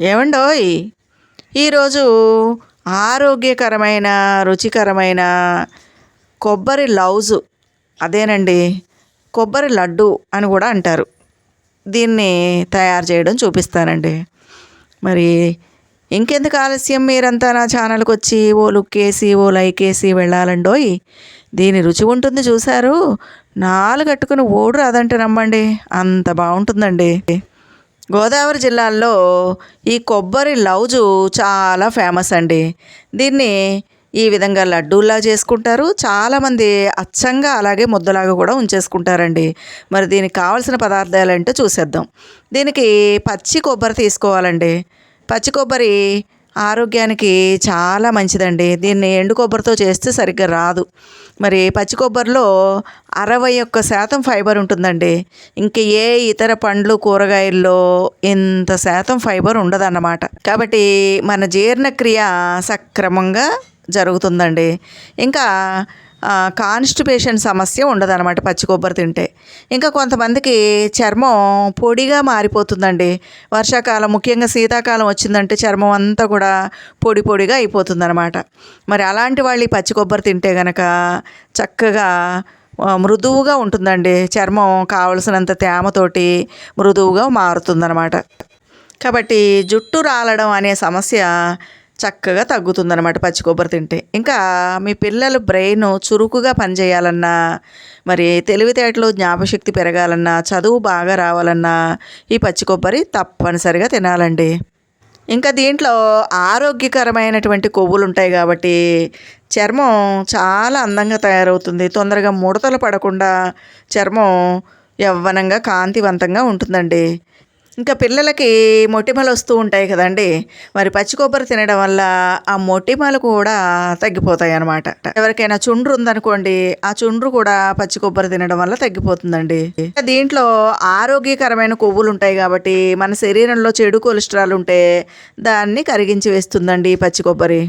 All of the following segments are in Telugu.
ఏమండోయ్? ఈరోజు ఆరోగ్యకరమైన రుచికరమైన కొబ్బరి లౌజు. అదేనండి కొబ్బరి లడ్డు అని కూడా అంటారు. దీన్ని తయారు చేయడం చూపిస్తానండి. మరి ఇంకెందుకు ఆలస్యం మీరంతా నా ఛానల్కి వచ్చి ఓ లుక్ వేసి ఓ లైక్ వేసి వెళ్ళాలండోయ్? దీని రుచి ఉంటుంది చూశారు. నాలుగు కట్టుకుని ఓడు రాదంటే నమ్మండి. అంత బాగుంటుందండి. గోదావరి జిల్లాల్లో ఈ కొబ్బరి లౌజు చాలా ఫేమస్ అండి. దీన్ని ఈ విధంగా లడ్డూల్లా చేసుకుంటారు. చాలామంది అచ్చంగా అలాగే ముద్దలాగా కూడా ఉంచేసుకుంటారండి. మరి దీనికి కావాల్సిన పదార్థాలు అంటే చూసేద్దాం. దీనికి పచ్చి కొబ్బరి తీసుకోవాలండి. పచ్చి కొబ్బరి ఆరోగ్యానికి చాలా మంచిదండి. దీన్ని ఎండు కొబ్బరితో చేస్తే సరిగ్గా రాదు. మరి పచ్చి కొబ్బరిలో అరవై ఒక్క శాతం ఫైబర్ ఉంటుందండి. ఇంక ఏ ఇతర పండ్లు కూరగాయల్లో ఇంత శాతం ఫైబర్ ఉండదన్నమాట. కాబట్టి మన జీర్ణక్రియ సక్రమంగా జరుగుతుందండి. ఇంకా కాన్స్టిపేషన్ సమస్య ఉండదన్నమాట పచ్చి కొబ్బరి తింటే. ఇంకా కొంతమందికి చర్మం పొడిగా మారిపోతుందండి. వర్షాకాలం ముఖ్యంగా శీతాకాలం వచ్చిందంటే చర్మం అంతా కూడా పొడి పొడిగా అయిపోతుందన్నమాట. మరి అలాంటి వాళ్ళు పచ్చి కొబ్బరి తింటే గనక చక్కగా మృదువుగా ఉంటుందండి. చర్మం కావలసినంత తేమతోటి మృదువుగా మారుతుందన్నమాట. కాబట్టి జుట్టు రాలడం అనే సమస్య చక్కగా తగ్గుతుందనమాట పచ్చి కొబ్బరి తింటే. ఇంకా మీ పిల్లల బ్రెయిన్ చురుకుగా పనిచేయాలన్నా మరి తెలివితేటలు జ్ఞాపశక్తి పెరగాలన్నా చదువు బాగా రావాలన్నా ఈ పచ్చి కొబ్బరి తప్పనిసరిగా తినాలండి. ఇంకా దీంట్లో ఆరోగ్యకరమైనటువంటి కొవ్వులు ఉంటాయి కాబట్టి చర్మం చాలా అందంగా తయారవుతుంది. తొందరగా ముడతలు పడకుండా చర్మం యవ్వనంగా కాంతివంతంగా ఉంటుందండి. ఇంకా పిల్లలకి మొటిమలు వస్తూ ఉంటాయి కదండి. మరి పచ్చి కొబ్బరి తినడం వల్ల ఆ మొటిమలు కూడా తగ్గిపోతాయి అన్నమాట. ఎవరికైనా చుండ్రు ఉందనుకోండి ఆ చుండ్రు కూడా పచ్చి కొబ్బరి తినడం వల్ల తగ్గిపోతుందండి. దీంట్లో ఆరోగ్యకరమైన కొవ్వులు ఉంటాయి కాబట్టి మన శరీరంలో చెడు కొలెస్ట్రాల్ ఉంటే దాన్ని కరిగించి వేస్తుందండి పచ్చి కొబ్బరి.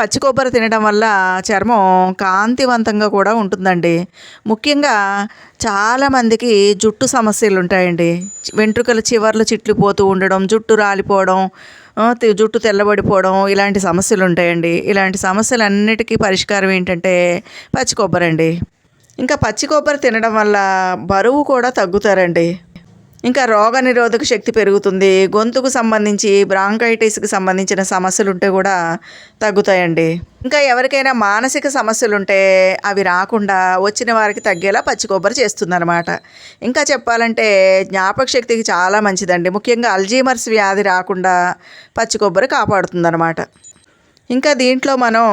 పచ్చి కొబ్బరి తినడం వల్ల చర్మం కాంతివంతంగా కూడా ఉంటుందండి. ముఖ్యంగా చాలామందికి జుట్టు సమస్యలు ఉంటాయండి. వెంట్రుకల చివర్లు చిట్లిపోతూ ఉండడం జుట్టు రాలిపోవడం జుట్టు తెల్లబడిపోవడం ఇలాంటి సమస్యలు ఉంటాయండి. ఇలాంటి సమస్యలన్నిటికీ పరిష్కారం ఏంటంటే పచ్చి కొబ్బరి అండి ఇంకా పచ్చి కొబ్బరి తినడం వల్ల బరువు కూడా తగ్గుతారండి. ఇంకా రోగ నిరోధక శక్తి పెరుగుతుంది. గొంతుకు సంబంధించి బ్రాంకైటిస్కి సంబంధించిన సమస్యలు ఉంటే కూడా తగ్గుతాయండి. ఇంకా ఎవరికైనా మానసిక సమస్యలు ఉంటే అవి రాకుండా వచ్చిన వారికి తగ్గేలా పచ్చి కొబ్బరి చేస్తుందన్నమాట. ఇంకా చెప్పాలంటే జ్ఞాపక శక్తికి చాలా మంచిదండి. ముఖ్యంగా అల్జీమర్స్ వ్యాధి రాకుండా పచ్చి కొబ్బరి కాపాడుతుందన్నమాట. ఇంకా దీంట్లో మనం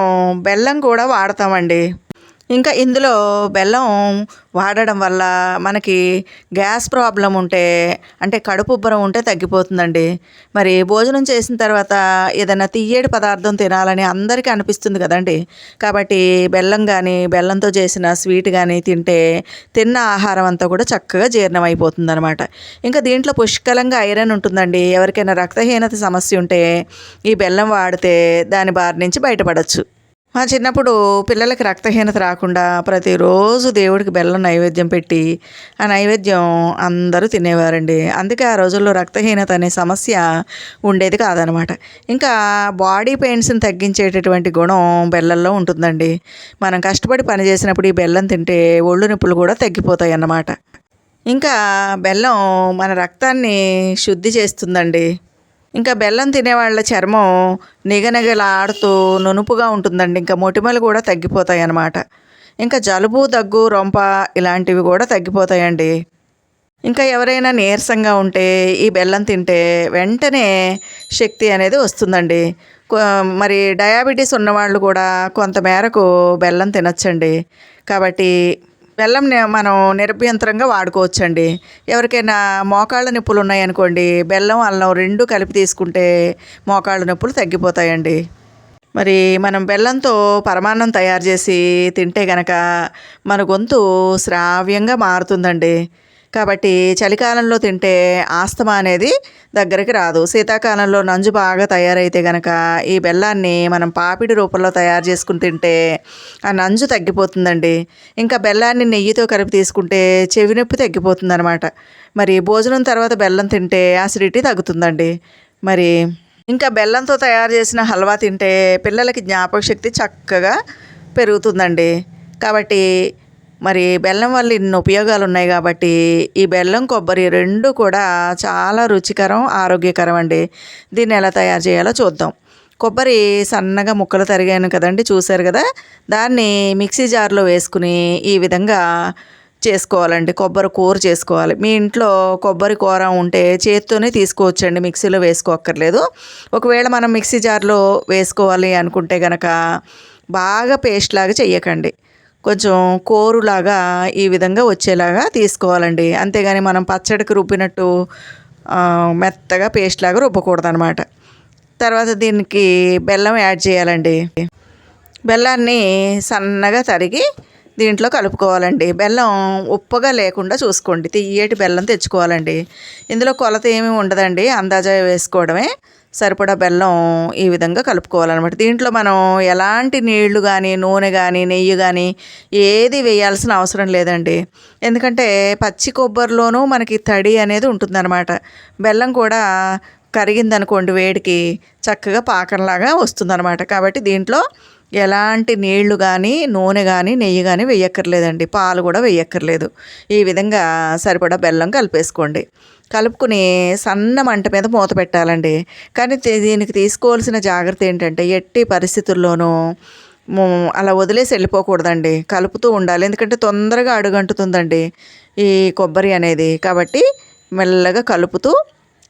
బెల్లం కూడా వాడతామండి. ఇంకా ఇందులో బెల్లం వాడడం వల్ల మనకి గ్యాస్ ప్రాబ్లం ఉంటే అంటే కడుపు ఉబ్బరం ఉంటే తగ్గిపోతుందండి. మరి భోజనం చేసిన తర్వాత ఏదైనా తీయేటి పదార్థం తినాలని అందరికీ అనిపిస్తుంది కదండి. కాబట్టి బెల్లం కానీ బెల్లంతో చేసిన స్వీట్ కానీ తింటే తిన్న ఆహారం అంతా కూడా చక్కగా జీర్ణం అయిపోతుంది అనమాట ఇంకా దీంట్లో పుష్కలంగా ఐరన్ ఉంటుందండి. ఎవరికైనా రక్తహీనత సమస్య ఉంటే ఈ బెల్లం వాడితే దాని బారి నుంచి బయటపడవచ్చు మా చిన్నప్పుడు పిల్లలకి రక్తహీనత రాకుండా ప్రతిరోజు దేవుడికి బెల్లం నైవేద్యం పెట్టి ఆ నైవేద్యం అందరూ తినేవారండి. అందుకే ఆ రోజుల్లో రక్తహీనత అనే సమస్య ఉండేది కాదనమాట. ఇంకా బాడీ పెయిన్స్ని తగ్గించేటటువంటి గుణం బెల్లంలో ఉంటుందండి. మనం కష్టపడి పని చేసినప్పుడు ఈ బెల్లం తింటే ఒళ్ళు నొప్పులు కూడా తగ్గిపోతాయి అన్నమాట. ఇంకా బెల్లం మన రక్తాన్ని శుద్ధి చేస్తుందండి. ఇంకా బెల్లం తినేవాళ్ళ చర్మం నిగనిగలాడుతూ నునుపుగా ఉంటుందండి. ఇంకా మొటిమలు కూడా తగ్గిపోతాయి అన్నమాట ఇంకా జలుబు దగ్గు రొంప ఇలాంటివి కూడా తగ్గిపోతాయండి. ఇంకా ఎవరైనా నీరసంగా ఉంటే ఈ బెల్లం తింటే వెంటనే శక్తి అనేది వస్తుందండి. కొ- మరి డయాబెటీస్ ఉన్నవాళ్ళు కూడా కొంత మేరకు బెల్లం తినొచ్చండి. కాబట్టి బెల్లం మనం నిరభ్యంతరంగా వాడుకోవచ్చండి. ఎవరికైనా మోకాళ్ళ నొప్పులు ఉన్నాయనుకోండి బెల్లం అల్లం రెండు కలిపి తీసుకుంటే మోకాళ్ళ నొప్పులు తగ్గిపోతాయండి. మరి మనం బెల్లంతో పరమాన్నం తయారు చేసి తింటే గనక మన గొంతు శ్రావ్యంగా మారుతుందండి. కాబట్టి చలికాలంలో తింటే ఆస్తమా అనేది దగ్గరికి రాదు. శీతాకాలంలో నంజు బాగా తయారైతే గనక ఈ బెల్లాన్ని మనం పాపిడి రూపంలో తయారు చేసుకుని తింటే ఆ నంజు తగ్గిపోతుందండి. ఇంకా బెల్లాన్ని నెయ్యితో కలిపి తీసుకుంటే చెవి నొప్పి తగ్గిపోతుందనమాట మరి భోజనం తర్వాత బెల్లం తింటే అసిడిటీ తగ్గుతుందండి. మరి ఇంకా బెల్లంతో తయారు చేసిన హల్వా తింటే పిల్లలకి జ్ఞాపక శక్తి చక్కగా పెరుగుతుందండి. కాబట్టి మరి బెల్లం వల్ల ఇన్ని ఉపయోగాలు ఉన్నాయి కాబట్టి ఈ బెల్లం కొబ్బరి రెండు కూడా చాలా రుచికరం ఆరోగ్యకరం అండి. దీన్ని ఎలా తయారు చేయాలో చూద్దాం. కొబ్బరి సన్నగా ముక్కలు తరిగాను కదండి చూశారు కదా? దాన్ని మిక్సీ జార్లో వేసుకుని ఈ విధంగా చేసుకోవాలండి. కొబ్బరి కూర చేసుకోవాలి. మీ ఇంట్లో కొబ్బరి కూర ఉంటే చేత్తోనే తీసుకోవచ్చండి మిక్సీలో వేసుకోక్కర్లేదు. ఒకవేళ మనం మిక్సీ జార్లో వేసుకోవాలి అనుకుంటే గనక బాగా పేస్ట్ లాగా చెయ్యకండి. కొంచెం కోరులాగా ఈ విధంగా వచ్చేలాగా తీసుకోవాలండి. అంతేగాని మనం పచ్చడికి రుబ్బినట్టు మెత్తగా పేస్ట్ లాగా రుబ్బకూడదు అనమాట తర్వాత దీనికి బెల్లం యాడ్ చేయాలండి. బెల్లాన్ని సన్నగా తరిగి దీంట్లో కలుపుకోవాలండి. బెల్లం ఉప్పగా లేకుండా చూసుకోండి. తీయటి బెల్లం తెచ్చుకోవాలండి. ఇందులో కొలత ఏమీ ఉండదండి. అందాజా వేసుకోవడమే. సరిపడా బెల్లం ఈ విధంగా కలుపుకోవాలన్నమాట. దీంట్లో మనం ఎలాంటి నీళ్ళు కానీ నూనె కానీ నెయ్యి కానీ ఏది వేయాల్సిన అవసరం లేదండి. ఎందుకంటే పచ్చి కొబ్బరిలోనూ మనకి తడి అనేది ఉంటుందన్నమాట. బెల్లం కూడా కరిగిందనుకోండి వేడికి చక్కగా పాకంలాగా వస్తుందన్నమాట. కాబట్టి దీంట్లో ఎలాంటి నీళ్ళు కానీ నూనె కానీ నెయ్యి కానీ వేయక్కర్లేదండి. పాలు కూడా వేయక్కర్లేదు. ఈ విధంగా సరిపడా బెల్లం కలిపేసుకోండి. కలుపుకుని సన్న మంట మీద మూత పెట్టాలండి. కానీ దీనికి తీసుకోవాల్సిన జాగ్రత్త ఏంటంటే ఎట్టి పరిస్థితుల్లోనూ అలా వదిలేసి వెళ్ళిపోకూడదండి. కలుపుతూ ఉండాలి. ఎందుకంటే తొందరగా అడుగంటుతుందండి ఈ కొబ్బరి అనేది. కాబట్టి మెల్లగా కలుపుతూ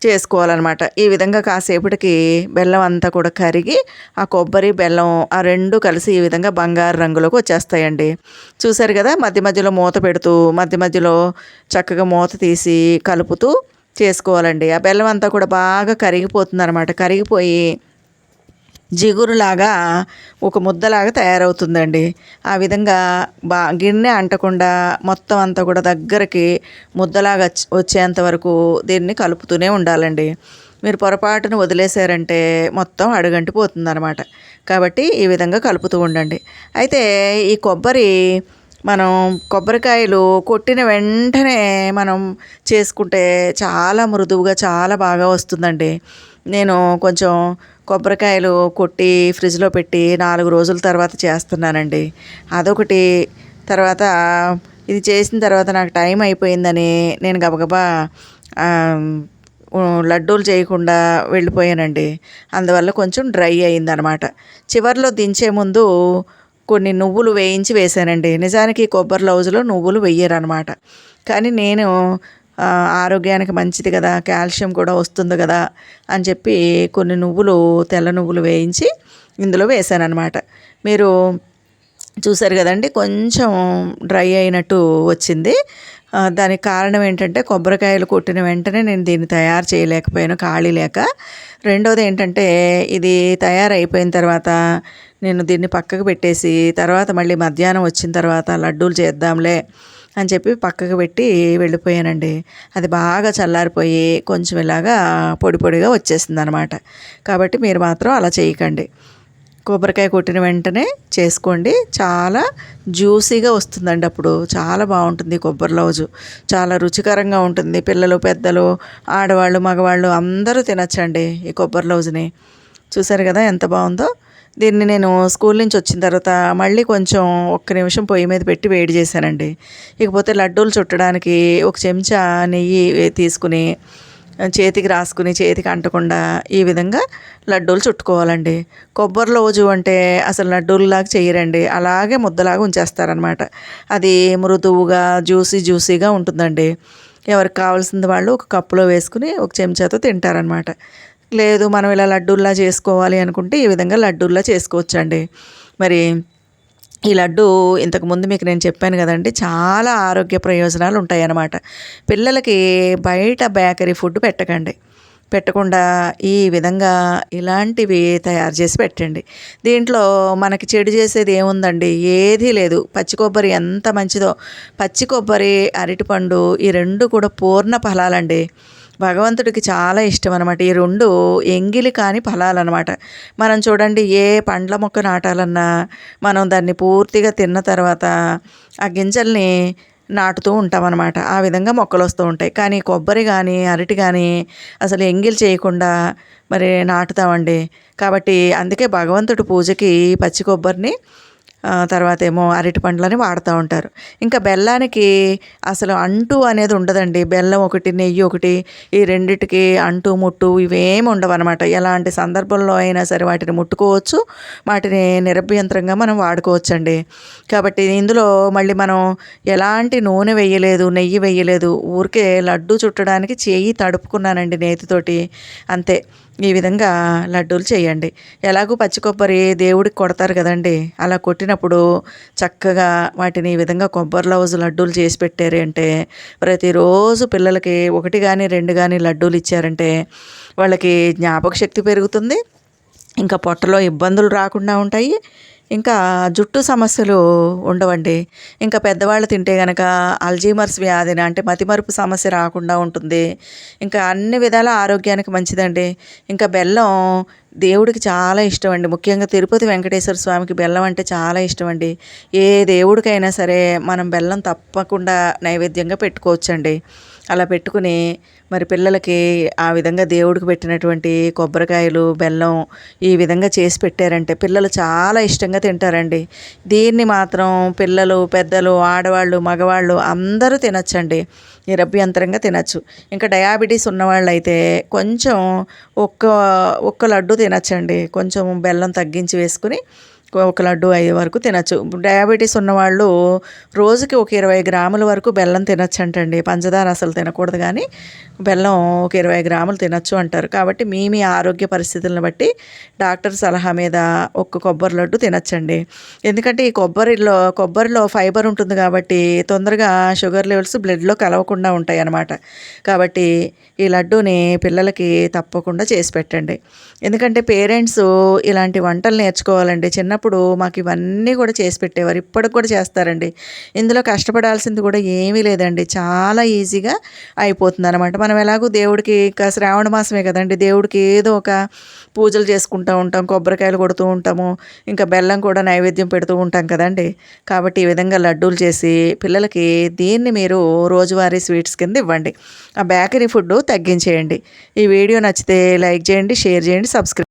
చేసుకోవాలన్నమాట. ఈ విధంగా కాసేపటికి బెల్లం అంతా కూడా కరిగి ఆ కొబ్బరి బెల్లం ఆ రెండు కలిసి ఈ విధంగా బంగారు రంగులోకి వచ్చేస్తాయండి. చూసారు కదా? మధ్య మధ్యలో మూత పెడుతూ మధ్య మధ్యలో చక్కగా మూత తీసి కలుపుతూ చేసుకోవాలండి. ఆ బెల్లం అంతా కూడా బాగా కరిగిపోతుంది అనమాట కరిగిపోయి జిగురులాగా ఒక ముద్దలాగా తయారవుతుందండి. ఆ విధంగా బా గిన్నె అంటకుండా మొత్తం అంతా కూడా దగ్గరికి ముద్దలాగా వచ్చేంత వరకు దీన్ని కలుపుతూనే ఉండాలండి. మీరు పొరపాటును వదిలేశారంటే మొత్తం అడుగంటి అనమాట కాబట్టి ఈ విధంగా కలుపుతూ ఉండండి. అయితే ఈ కొబ్బరి మనం కొబ్బరికాయలు కొట్టిన వెంటనే మనం చేసుకుంటే చాలా మృదువుగా చాలా బాగా వస్తుందండి. నేను కొంచెం కొబ్బరికాయలు కొట్టి ఫ్రిడ్జ్లో పెట్టి నాలుగు రోజుల తర్వాత చేస్తున్నానండి. అదొకటి. తర్వాత ఇది చేసిన తర్వాత నాకు టైం అయిపోయిందని నేను గబగబా లడ్డూలు చేయకుండా వెళ్ళిపోయానండి. అందువల్ల కొంచెం డ్రై అయిందనమాట. చివరిలో దించే ముందు కొన్ని నువ్వులు వేయించి వేశానండి. నిజానికి కొబ్బరి లౌజులో నువ్వులు వెయ్యరనమాట కానీ నేను ఆరోగ్యానికి మంచిది కదా కాల్షియం కూడా వస్తుంది కదా అని చెప్పి కొన్ని నువ్వులు తెల్ల నువ్వులు వేయించి ఇందులో వేసాను మీరు చూసారు కదండి కొంచెం డ్రై అయినట్టు వచ్చింది. దానికి కారణం ఏంటంటే కొబ్బరికాయలు కొట్టిన వెంటనే నేను దీన్ని తయారు చేయలేకపోయాను ఖాళీ లేక. రెండోది ఏంటంటే ఇది తయారైపోయిన తర్వాత నేను దీన్ని పక్కకు పెట్టేసి తర్వాత మళ్ళీ మధ్యాహ్నం వచ్చిన తర్వాత లడ్డూలు చేద్దాంలే అని చెప్పి పక్కకు పెట్టి వెళ్ళిపోయానండి. అది బాగా చల్లారిపోయి కొంచెం ఇలాగా పొడి పొడిగా వచ్చేసింది అనమాట కాబట్టి మీరు మాత్రం అలా చేయకండి. కొబ్బరికాయ కొట్టిన వెంటనే చేసుకోండి. చాలా జ్యూసీగా వస్తుందండి అప్పుడు. చాలా బాగుంటుంది కొబ్బరి లౌజు. చాలా రుచికరంగా ఉంటుంది. పిల్లలు పెద్దలు ఆడవాళ్ళు మగవాళ్ళు అందరూ తినచ్చండి ఈ కొబ్బరి లౌజుని. చూసారు కదా ఎంత బాగుందో? దీన్ని నేను స్కూల్ నుంచి వచ్చిన తర్వాత మళ్ళీ కొంచెం ఒక్క నిమిషం పొయ్యి మీద పెట్టి వేడి చేశానండి. ఇకపోతే లడ్డూలు చుట్టడానికి ఒక చెంచా నెయ్యి తీసుకుని చేతికి రాసుకుని చేతికి అంటకుండా ఈ విధంగా లడ్డూలు చుట్టుకోవాలండి. కొబ్బరి లోజు అంటే అసలు లడ్డూలలాగా చేయరండి. అలాగే ముద్దలాగా ఉంచేస్తారనమాట అది మృదువుగా జ్యూసీ జ్యూసీగా ఉంటుందండి. ఎవరికి కావాల్సింది వాళ్ళు ఒక కప్పులో వేసుకుని ఒక చెంచాతో తింటారనమాట లేదు మనం ఇలా లడ్డూల్లా చేసుకోవాలి అనుకుంటే ఈ విధంగా లడ్డూల్లా చేసుకోవచ్చండి. మరి ఈ లడ్డు ఇంతకుముందు మీకు నేను చెప్పాను కదండి చాలా ఆరోగ్య ప్రయోజనాలు ఉంటాయి అన్నమాట పిల్లలకి బయట బేకరీ ఫుడ్ పెట్టకండి. పెట్టకుండా ఈ విధంగా ఇలాంటివి తయారు చేసి పెట్టండి. దీంట్లో మనకి చెడు చేసేది ఏముందండి? ఏదీ లేదు. పచ్చి కొబ్బరి ఎంత మంచిదో. పచ్చి కొబ్బరి అరటిపండు ఈ రెండు కూడా పూర్ణ ఫలాలండి. భగవంతుడికి చాలా ఇష్టం అనమాట ఈ రెండు ఎంగిలి కాని ఫలాలన్నమాట. మనం చూడండి ఏ పండ్ల మొక్క నాటాలన్నా మనం దాన్ని పూర్తిగా తిన్న తర్వాత ఆ గింజల్ని నాటుతూ ఉంటామన్నమాట. ఆ విధంగా మొక్కలు వస్తూ ఉంటాయి. కానీ కొబ్బరి కానీ అరటి కానీ అసలు ఎంగిల్ చేయకుండా మరి నాటుతామండి. కాబట్టి అందుకే భగవంతుడి పూజకి పచ్చి కొబ్బరిని తర్వాత ఏమో అరటి పండ్లని వాడుతూ ఉంటారు. ఇంకా బెల్లానికి అసలు అంటూ అనేది ఉండదండి. బెల్లం ఒకటి నెయ్యి ఒకటి ఈ రెండిటికి అంటూ ముట్టు ఇవేమి ఉండవు అనమాట ఎలాంటి సందర్భంలో అయినా సరే వాటిని ముట్టుకోవచ్చు. వాటిని నిరభ్యంతరంగా మనం వాడుకోవచ్చు అండి కాబట్టి ఇందులో మళ్ళీ మనం ఎలాంటి నూనె వేయలేదు నెయ్యి వేయలేదు ఊరికే లడ్డు చుట్టడానికి చేయి తడుపుకున్నానండి నేతితోటి. అంతే. ఈ విధంగా లడ్డూలు చేయండి. ఎలాగూ పచ్చి కొబ్బరి దేవుడికి కొడతారు కదండి. అలా కొట్టినప్పుడు చక్కగా వాటిని ఈ విధంగా కొబ్బరి లౌజు లడ్డూలు చేసి పెట్టారు అంటే ప్రతిరోజు పిల్లలకి ఒకటి కానీ రెండు కానీ లడ్డూలు ఇచ్చారంటే వాళ్ళకి జ్ఞాపక శక్తి పెరుగుతుంది. ఇంకా పొట్టలో ఇబ్బందులు రాకుండా ఉంటాయి. ఇంకా జుట్టు సమస్యలు ఉండవండి. ఇంకా పెద్దవాళ్ళు తింటే కనుక అల్జీమర్స్ వ్యాధిని అంటే మతిమరుపు సమస్య రాకుండా ఉంటుంది. ఇంకా అన్ని విధాల ఆరోగ్యానికి మంచిదండి. ఇంకా బెల్లం దేవుడికి చాలా ఇష్టం అండి ముఖ్యంగా తిరుపతి వెంకటేశ్వర స్వామికి బెల్లం అంటే చాలా ఇష్టం అండి ఏ దేవుడికైనా సరే మనం బెల్లం తప్పకుండా నైవేద్యంగా పెట్టుకోవచ్చండి. అలా పెట్టుకుని మరి పిల్లలకి ఆ విధంగా దేవుడికి పెట్టినటువంటి కొబ్బరికాయలు బెల్లం ఈ విధంగా చేసి పెట్టారంటే పిల్లలు చాలా ఇష్టంగా తింటారండి. దీన్ని మాత్రం పిల్లలు పెద్దలు ఆడవాళ్ళు మగవాళ్ళు అందరూ తినచ్చండి. నిరభ్యంతరంగా తినచ్చు. ఇంకా డయాబెటీస్ ఉన్నవాళ్ళు అయితే కొంచెం ఒక్క ఒక్క లడ్డు తినచ్చండి. కొంచెం బెల్లం తగ్గించి వేసుకుని ఒక లడ్డు ఐదు వరకు తినచ్చు. డయాబెటీస్ ఉన్నవాళ్ళు రోజుకి ఒక ఇరవై గ్రాముల వరకు బెల్లం తినచ్చు అంటండి పంచదార అసలు తినకూడదు కానీ బెల్లం ఒక ఇరవై గ్రాములు తినచ్చు అంటారు. కాబట్టి మీ మీ ఆరోగ్య పరిస్థితులను బట్టి డాక్టర్ సలహా మీద ఒక్క కొబ్బరి లడ్డు తినచ్చండి. ఎందుకంటే ఈ కొబ్బరిలో కొబ్బరిలో ఫైబర్ ఉంటుంది కాబట్టి తొందరగా షుగర్ లెవెల్స్ బ్లడ్లో కలవకుండా ఉంటాయి అన్నమాట కాబట్టి ఈ లడ్డూని పిల్లలకి తప్పకుండా చేసి పెట్టండి. ఎందుకంటే పేరెంట్స్ ఇలాంటి వంటలు నేర్చుకోవాలండి. చిన్న చిన్నప్పుడు మాకు ఇవన్నీ కూడా చేసి పెట్టేవారు. ఇప్పటికి కూడా చేస్తారండి. ఇందులో కష్టపడాల్సింది కూడా ఏమీ లేదండి. చాలా ఈజీగా అయిపోతుంది అనమాట మనం ఎలాగో దేవుడికి ఇంకా శ్రావణ మాసమే కదండి. దేవుడికి ఏదో ఒక పూజలు చేసుకుంటూ ఉంటాం కొబ్బరికాయలు కొడుతూ ఉంటాము ఇంకా బెల్లం కూడా నైవేద్యం పెడుతూ ఉంటాం కదండి. కాబట్టి ఈ విధంగా లడ్డూలు చేసి పిల్లలకి దీన్ని మీరు రోజువారీ స్వీట్స్ కింద ఇవ్వండి. ఆ బేకరీ ఫుడ్ తగ్గించేయండి. ఈ వీడియో నచ్చితే లైక్ చేయండి షేర్ చేయండి సబ్స్క్రైబ్